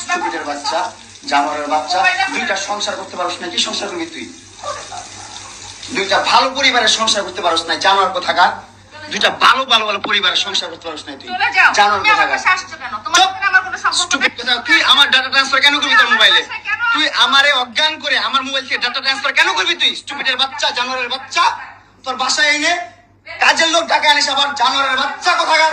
স্টুপিডের বাচ্চা জানোয়ারের বাচ্চা দুইটা সংসার করতে পারস না কি সংসার করবি তুই? দুইটা ভালো পরিবারের সংসার করতে পারস না জানোয়ার কোথাকার দুইটা ভালো ভালো ভালো পরিবারের সংসার করতে পারস না তুই। জানোয়ার তুই আমার ডাটা ট্রান্সফার কেন করবি তোর মোবাইলে? তুই আমারে অজ্ঞান করে আমার মোবাইল থেকে ডাটা ট্রান্সফার কেন করবি তুই? স্টুপিডের বাচ্চা জানোয়ারের বাচ্চা তোর বাসায় এনে কাজের লোক টাকা আনিস আবার জানোয়ারের বাচ্চা কোথাকার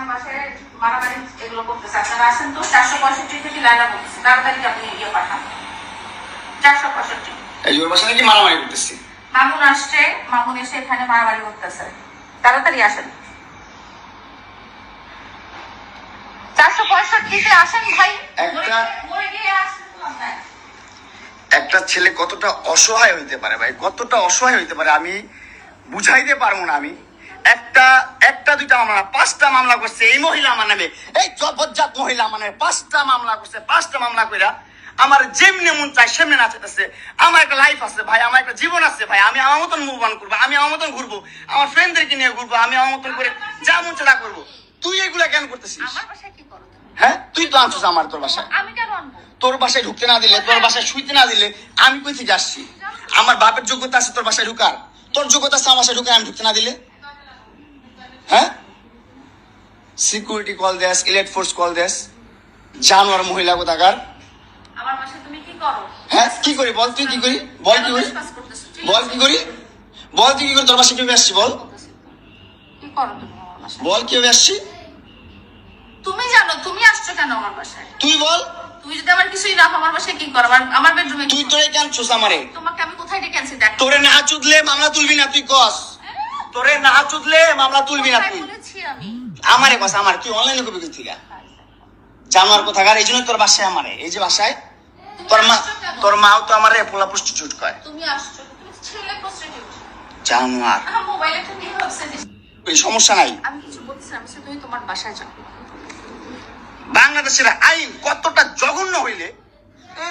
আমার বাসায় মারামারি এগুলো করতেছে। আপনারা আসেন তো, 465 থেকে লাইলা বলতেছি। তাড়াতাড়ি আপনি ইয়ে পাঠান। 465 এই ওর বাসা নাকি মারামারি করতেছি? মামুন আসছে। মামুন এসে এখানে মারামারি করতেছে। তাড়াতাড়ি আসেন। চারশো পঁয়ষট্টিতে আসেন ভাই। একটা- মরে গিয়ে আসেন তো আপনার। একটা ছেলে কতটা অসহায় হইতে পারে ভাই? কতটা অসহায় হইতে পারে? আমি বুঝাইতে পারব না আমি। একটা একটা দুইটা মামলা পাঁচটা মামলা করছে এই মহিলা আমার নামে এই জবজ্জাত মহিলা আমার নামে পাঁচটা মামলা করছে পাঁচটা মামলা কইরা আমার যেমনি মন চাই সেমনি নাচাইতেছে। আমার একটা লাইফ আছে ভাই আমার একটা জীবন আছে ভাই আমি আমার মতন মুভ অন করব আমি আমার মতন ঘুরবো আমার ফ্রেন্ডদেরকে নিয়ে ঘুরবো আমি আমার মতন করে যা মন চাই তা করব। তুই এগুলা কেন করতেছিস? হ্যাঁ? তুই তো আনছিস আমার তোর বাসায়। তোর বাসায় ঢুকতে না দিলে তোর বাসায় শুইতে না দিলে আমি কই থেকে আসছি? আমার বাপের যোগ্যতা আছে তোর বাসায় ঢুকার। তোর যোগ্যতা আছে আমার বাসায় ঢুকার আমি ঢুকতে না দিলে হ্যাঁ সিকিউরিটি কল দেস ইলেট ফোর্স কল দেস। জানোয়ার মহিলা কোথাকার? হ্যাঁ কি করি? বল তুই কি করি? বল কি করি? বল কি করি? বল তুই কি করি? তোর বাসায় কীভাবে আসছি বল? বল কীভাবে আসছি? তুমি জানো তুমি আসছো কেন আমার বাসায়? তুই বল। তুমি যদি আমার কিছুই না আমার বাসায় কি করো? আমার আমার বেডরুমে তুই তোরে কেন চোস আমারে। তোমাকে আমি কোথায় ডেকে আনছি দেখ। তোরে না চুদলে মামলা তুলবি না তুই কস। তোরে না চুদলে মামলা তুলবি না তুই। বলেছি আমি। আমারে কস আমার তুই অনলাইনে কবি কই থেকে জানোয়ার কোথাকার? এই জন্য তোর বাসায় আমারে। এই যে বাসায় তোর মা তোর মাও তো আমারে পোলা প্রস্টিটিউট কয় তুমি আসছো তুমি ছেলে প্রস্টিটিউট জানোয়ার। আমার মোবাইল একটা নিয়ে যে- এই সমস্যা নাই। আমি কিছু বলতেছি না তুমি তোমার বাসায় যাও। বাংলাদেশের আইন কতটা জঘন্য হইলে